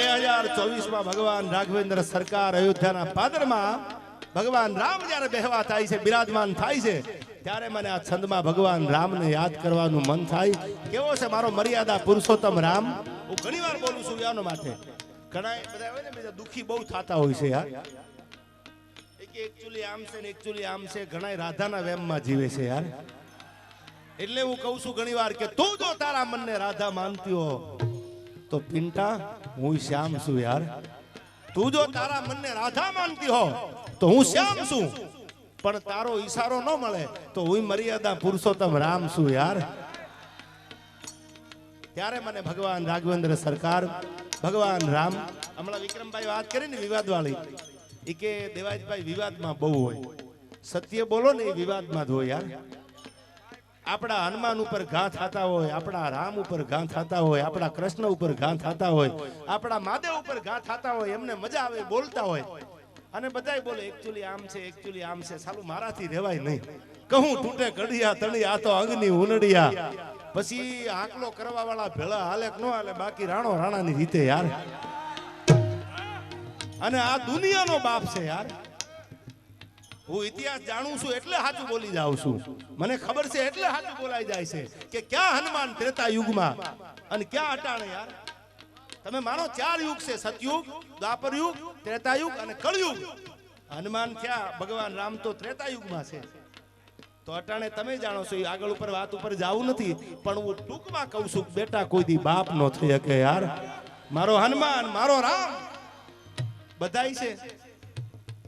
બે હજાર ચોવીસમાં ભગવાન રાઘવેન્દ્ર સરકાર અયોધ્યાના પાદરમાં ભગવાન રામ જ્યારે બેહવા થાય છે, બિરાજમાન થાય છે, ત્યારે મને આ છંદમાં ભગવાન રામને યાદ કરવાનું મન થાય. કેવો છે મારો મર્યાદા પુરુષોત્તમ રામ? હું ઘણી વાર બોલું છું યાનો માટે. ઘણા બધા હોય ને, બીજા દુખી બહુ થતા હોય છે યાર એક એકચ્યુઅલી આમ છે ને એકચ્યુઅલી આમ છે ઘણા રાધાના વેમમાં જીવે છે યાર એટલે હું કહું છું ઘણી વાર કે તું જો તારા મનને રાધા માનતી હો, તો પિંટા હું શ્યામ છું યાર. તું જો તારા મનને રાધા માનતી હો, તો હું શ્યામ છું. પણ તારો ઈશારો ન મળે, તો હું મર્યાદા પુરુષોત્તમ રામ છું યાર. ત્યારે મને ભગવાન રાઘવેન્દ્ર સરકાર, ભગવાન રામ, હમણાં વિક્રમભાઈ વાત કરી ને વિવાદ વાળી એ કે દેવાજભાઈ વિવાદમાં બહુ હોય. સત્ય બોલો ને એ વિવાદમાં જ હોય યાર. આપણા હનુમાન ઉપર ઘા થતા હોય, આપણા રામ ઉપર ઘા થતા હોય, આપણા કૃષ્ણ ઉપર ઘા થતા હોય, આપણા માદેવ ઉપર ઘા થતા હોય, એમને મજા આવે, બોલતા હોય. અને બધાય બોલે એકચ્યુઅલી આમ છે એકચ્યુઅલી આમ છે. સાલું મારાથી રહેવાય નહીં. કહું, તૂટે કડિયા તળી, આ તો અંગની ઉનડિયા. પછી આકલો કરવા વાળા ભેળા હાલે ન હાલે, બાકી રાણો રાણાની રીતે યાર. અને આ દુનિયાનો બાપ છે યાર. હું ઇતિહાસ જાણું છું એટલે સાચું બોલી જાઉં છું. મને ખબર છે એટલે સાચું બોલાઈ જાય છે કે ક્યાં હનુમાન ત્રેતા યુગમાં અને ક્યાં અટાણે યાર? તમે માનો ચાર યુગ છે, સતયુગ, દ્વાપર યુગ, ત્રેતા યુગ અને કળયુગ. હનુમાન થયા, ભગવાન રામ તો ત્રેતા યુગમાં છે. તો અટાણે તમે જાણો છો આગળ ઉપર વાત ઉપર જાવું નથી, પણ હું ટૂંકમાં કહું છું બેટા, કોઈ દી બાપ નો થઈ શકે યાર. મારો હનુમાન, મારો રામ. બધાય છે.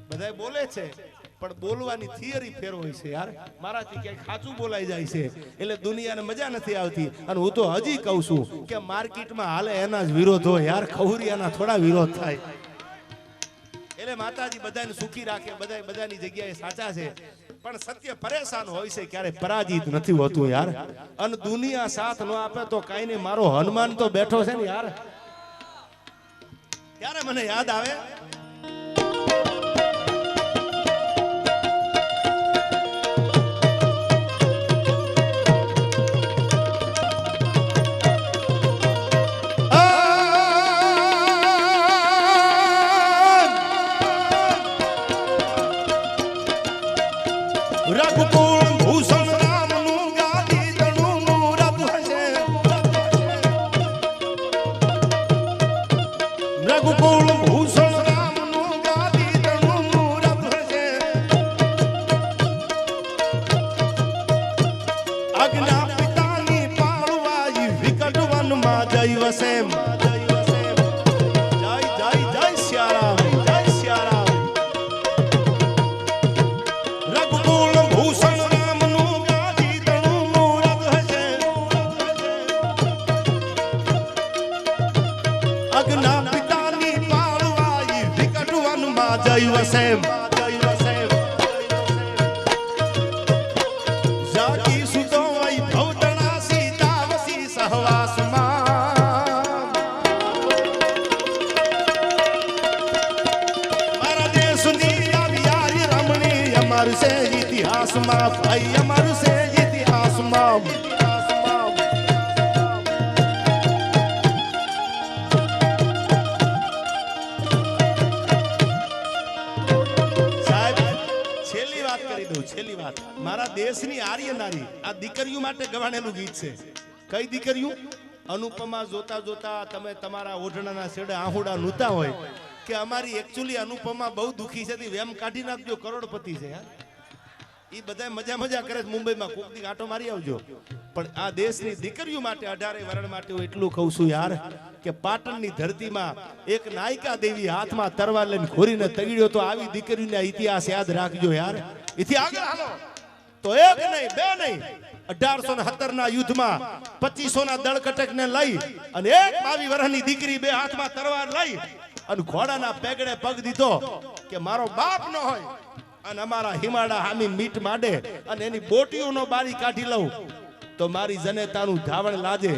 બધાય બોલે છે. પણ બોલવાની થિયરી ફેર હોય છે યાર. મારાથી ક્યાંક ખાચું બોલાઈ જાય છે. એટલે દુનિયાને મજા નથી આવતી. અને હું તો હજી કહું છું કે માર્કેટમાં હાલે એના જ વિરોધ હોય યાર. ખહુરિયાના થોડા વિરોધ થાય. એટલે માતાજી બધાને સુખી રાખે બધા બધાની જગ્યાએ સાચા છે. પણ સત્ય પરેશાન હોય છે ક્યારે પરાજિત નથી હોતું યાર. અને દુનિયા સાથ ન આપે તો કાઈ નહીં. મારો હનુમાન તો બેઠો છે ને યાર. ત્યારે મને યાદ આવે છે ઇતિહાસમાં, ભાઈ, અમારું છે ઇતિહાસમાં. મારા દેશની આર્ય નારી આ દીકરીઓ માટે ગવાણેલું ગીત છે. કઈ દીકરીઓ? અનુપમા જોતા જોતા તમે તમારા ઓઢણાના છેડે આહુડા નૂતા હોય કે અમારી એકચ્યુઅલી અનુપમા બહુ દુખી છે વેમ કાઢી નાખજો, કરોડપતિ છે યાર બધા મજા મજા કરે મુંબઈમાં કોક દી મારી આવજો. પણ આ દેશની દીકરીઓ માટે અઢારે વરણ માટે હું એટલું કહું છું યાર કે પાટણની ધરતીમાં એક નાયિકા દેવી હાથમાં તરવાર લઈને ખોરીને તગડ્યો તો આવી દીકરીના ઇતિહાસ યાદ રાખજો યાર. ઇથી આગળ હાલો. તો એક નહીં, બે નહીં. અઢારસો ને સત્તર ના યુદ્ધમાં પચીસો ના દળકટક ને લઈ અને એક બાવી વર્ષની દીકરી બે હાથમાં તરવાર લઈ અને ઘોડાના પેગડે પગ દીધો કે મારો બાપ ન હોય. અને અમારા હિમાડા હામી મીટ માંડે અને એની બોટીઓનો બારી કાઢી લઉં. તો મારી જનેતાનું ધાવણ લાજે.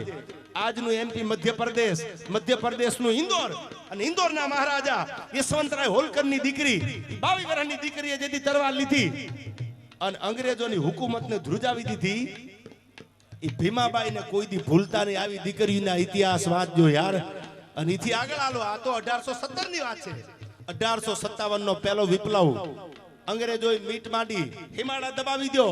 આજનું એમપી મધ્યપ્રદેશ, મધ્યપ્રદેશનું ઇન્દોર અને ઇન્દોરના મહારાજા યશવંતરાય હોલકરની દીકરી બાવી વર્ષની દીકરીએ જેથી તરવાર લીધી. અને અંગ્રેજોની હુકુમતને ધ્રુજાવી દીધી. એ ભીમાબાઈને કોઈ દી ભૂલતા નહીં. આવી દીકરીના ઇતિહાસ વાંચજો યાર. અને એથી આગળ આલો આ તો અઢારસો સત્તરની વાત છે. અઢારસો સત્તાવન નો પહેલો વિપ્લવ. અંગ્રેજોએ મીટ માંડી હિમાડા દબાવી દો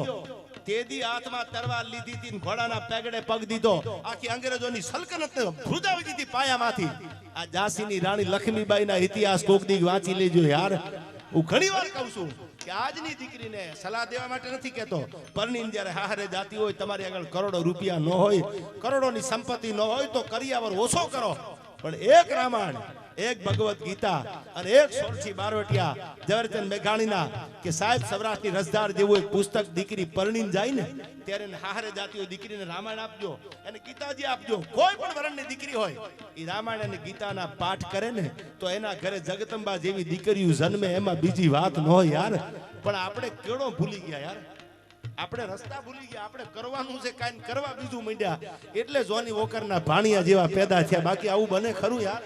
તેદી હાથમાં તરવાર લીધી હતી ઘોડાના પેગડે પગ દીધો. આખી અંગ્રેજોની સલ્તનત ભૂજાવી દીધી પાયામાંથી. આ ઝાંસીની રાણી લક્ષ્મીબાઈના ઇતિહાસ કોક દી વાંચી લેજો યાર. હું ઘણી વાર કહું છું કે આજની દીકરીને સલાહ દેવા માટે નથી કહેતો. પરણીને જ્યારે હારે જાતી હોય, તમારી આગળ કરોડો રૂપિયા ન હોય, કરોડોની સંપત્તિ ન હોય, તો કરિયાવર ઓછો કરો. પણ એક રામાયણ એક ભગવત ગીતા અને એક સોરઠી બારવટિયા ઝવેરચંદ મેઘાણીના કે સાહેબ સૌરાષ્ટ્રની રસદાર જેવું એક પુસ્તક દીકરી પરણીને જાય ને, ત્યારે હારે જાતી હોય દીકરીને રામાયણ આપજો અને ગીતાજી આપજો. કોઈ પણ વરણની દીકરી હોય, એ રામાયણ અને ગીતાના પાઠ કરે ને, તો એના ઘરે જગતંબા જેવી દીકરીઓ જન્મે એમાં બીજી વાત ન હોય યાર. પણ આપણે કેળો ભૂલી ગયા યાર. આપણે રસ્તા ભૂલી ગયા, આપણે કરવાનું છે કાંઈ કરવા બીજું માંડ્યા. એટલે જોની વોકરના ભાણિયા જેવા પેદા થયા. બાકી આવું બને ખરું યાર.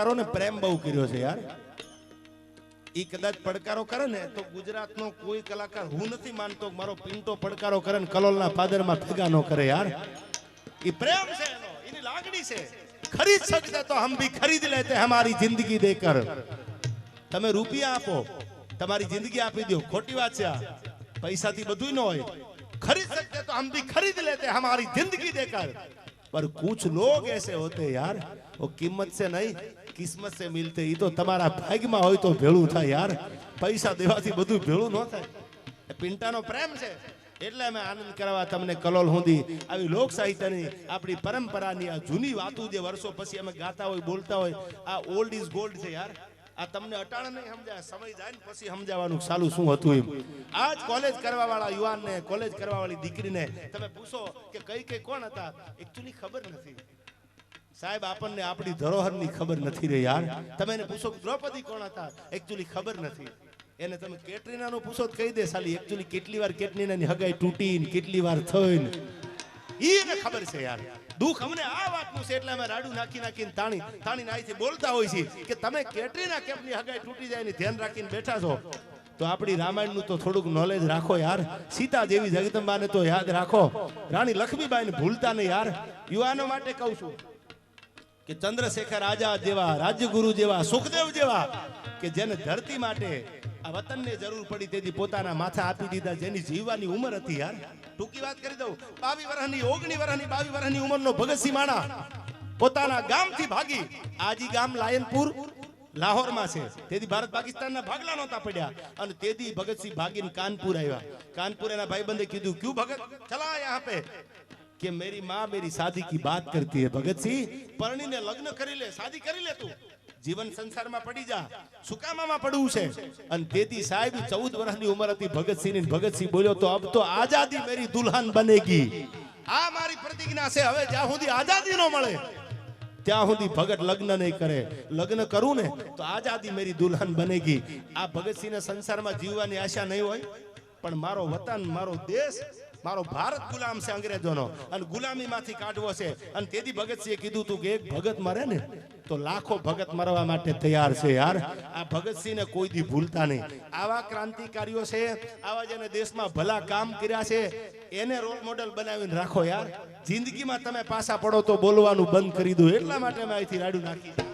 એને કલાકારોને પ્રેમ બહુ કર્યો છે યાર ઈ કદાચ પડકારો કરે ને તો ગુજરાતનો કોઈ કલાકાર હું નથી માનતો કે મારો પિંટો પડકારો કરે ને કલોલના પાદરમાં ભેગા ન કરે યાર ઈ પ્રેમ છે એનો એની લાગણી છે ખરીદ શકતે તો હમ ભી ખરીદ લેતે હમારી જિંદગી દેકર તમે રૂપિયા આપો તમારી જિંદગી આપી દો ખોટી વાત છે આ પૈસાથી બધું ન હોય ખરીદ सकते तो हम भी खरीद लेते हैं हमारी जिंदगी देकर पर कुछ लोग ऐसे होते हैं यार वो किस्मत से नहीं કિસ્મત છે મિલતે તો તમારા ભાગમાં હોય તો ભેળું થાય યાર. પૈસા દેવાથી બધું ભેળું ન થાય. પિંટાનો પ્રેમ છે. એટલે અમે આનંદ કરવા તમને કલોલ હોંધી. આવી લોક સાહિત્યની આપણી પરંપરાની આ જૂની વાતો જે વર્ષો પછી અમે ગાતા હોય, બોલતા હોય, આ ઓલ્ડ ઇઝ ગોલ્ડ છે યાર. આ તમને અટાણ નહીં સમજાય. સમય જાય ને પછી સમજાવવાનું સાલું શું હતું એમ. આજ કોલેજ કરવા વાળા યુવાનને કોલેજ કરવા વાળી દીકરીને તમે પૂછો કે કઈ કઈ કોણ હતા? એકચ્યુઅલી ખબર નથી. સાહેબ, આપણને આપણી ધરોહરની ખબર નથી રે યાર. તમે એને પૂછો દ્રૌપદી કોણ હતા? એકચ્યુઅલી ખબર નથી. એને તમે કેટરીનાનું પૂછો તો કહી દે સાલી એકચ્યુઅલી કેટલી વાર કેટરીનાની હગાઈ તૂટી ને કેટલી વાર થઈ ને. એને ખબર છે યાર. દુઃખ અમને આ વાતનું છે, એટલે અમે રાડું નાખી નાખીને તાણી તાણી નાઈથી બોલતા હોય છે કે તમે કેટરીના કેમની હગાઈ તૂટી જાય ને ધ્યાન રાખીને બેઠા છો. તો આપણી રામાયણનું તો થોડુંક નોલેજ રાખો યાર. સીતા જેવી જગદંબાને તો યાદ રાખો. રાણી લક્ષ્મીબાઈને ભૂલતા નહીં યાર. યુવાનો માટે કહું છું કે ચંદ્રશેખર આઝાદ જેવા રાજ્યગુરુ જેવા, સુખદેવ જેવા, કે જેને ધરતી માટે આ વતનને જરૂર પડી તેથી પોતાના માથા આપી દીધા, જેની જીવવાની ઉંમર હતી યાર. ટૂંકી વાત કરી દઉં. બાવી વર્ષની ઓગણી વર્ષની બાવી વર્ષની ઉંમરનો ભગતસિંહ માણા પોતાના ગામથી ભાગી આજી ગામ લાયનપુર, લાહોરમાં છે. તેથી ભારત પાકિસ્તાનના ભાગલા નહોતા પડ્યા. અને તેથી ભગતસિંહ ભાગીને કાનપુર આવ્યા. કાનપુર એના ભાઈબંધે કીધું, ક્યુ ભગત? ચલા યહાં પે કે મારી માં મેરી શાદી કી બાત કરતી હે ભગતસિંહ પરણીને લગ્ન કરી લે, સાદી કરી લે તું. જીવન સંસારમાં પડી જા, સુકામામાં પડવું છે. અને તેથી સાહેબ, ચૌદ વર્ષની ઉંમર હતી ભગતસિંહની ભગતસિંહ બોલ્યો તો અબ તો આઝાદી મેરી દુલ્હન બનેગી. આ મારી પ્રતિજ્ઞા છે, હવે જ્યાં સુધી આઝાદી ન મળે, ત્યાં સુધી ભગત લગ્ન નહીં કરે. લગ્ન કરું ને, તો આઝાદી મેરી દુલ્હન બનેગી. આ ભગતસિંહ ને સંસારમાં જીવવાની આશા નહીં હોય, પણ મારો વતન, મારો દેશ મારો ભારત ગુલામ છે અંગ્રેજોનો. અને ગુલામીમાંથી કાઢવો છે. અને તેથી ભગતસિંહે કીધું તું કે એક ભગત મરે ને, તો લાખો ભગત મરવા માટે તૈયાર છે યાર. આ ભગતસિંહને કોઈ દી ભૂલતા નહીં. આવા ક્રાંતિકારીઓ છે, આવા જેને દેશમાં ભલા કામ કર્યા છે, એને રોલ મોડેલ બનાવીને રાખો યાર. જિંદગીમાં તમે પાછા પડો તો બોલવાનું બંધ કરી દો. એટલા માટે મેં અહીંથી રાડું નાખી.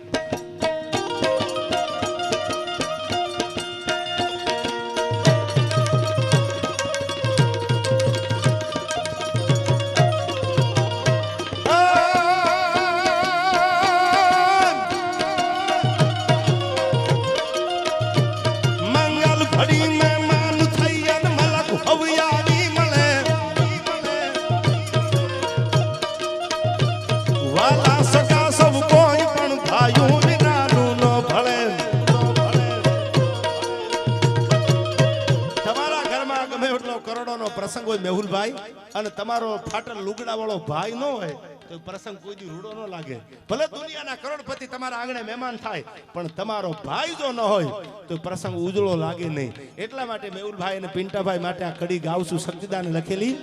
તમારો ફાટલ લુગડા વાળો ભાઈ ન હોય તો પ્રસંગ કોઈ દી રૂડો ન લાગે. ભલે દુનિયાના કરોડપતિ તમારા આંગણે મહેમાન થાય, પણ તમારો ભાઈ જો ન હોય તો પ્રસંગ ઉજળો લાગે નહીં. એટલા માટે મેહુલભાઈ અને પિન્ટાભાઈ માટે આ કડી ગાવશું શક્તિદાને લખેલી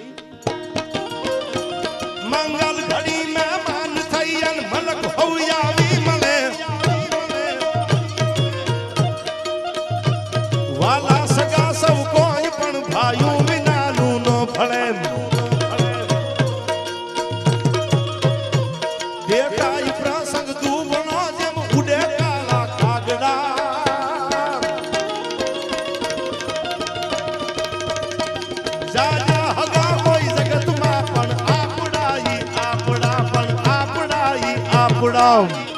put down.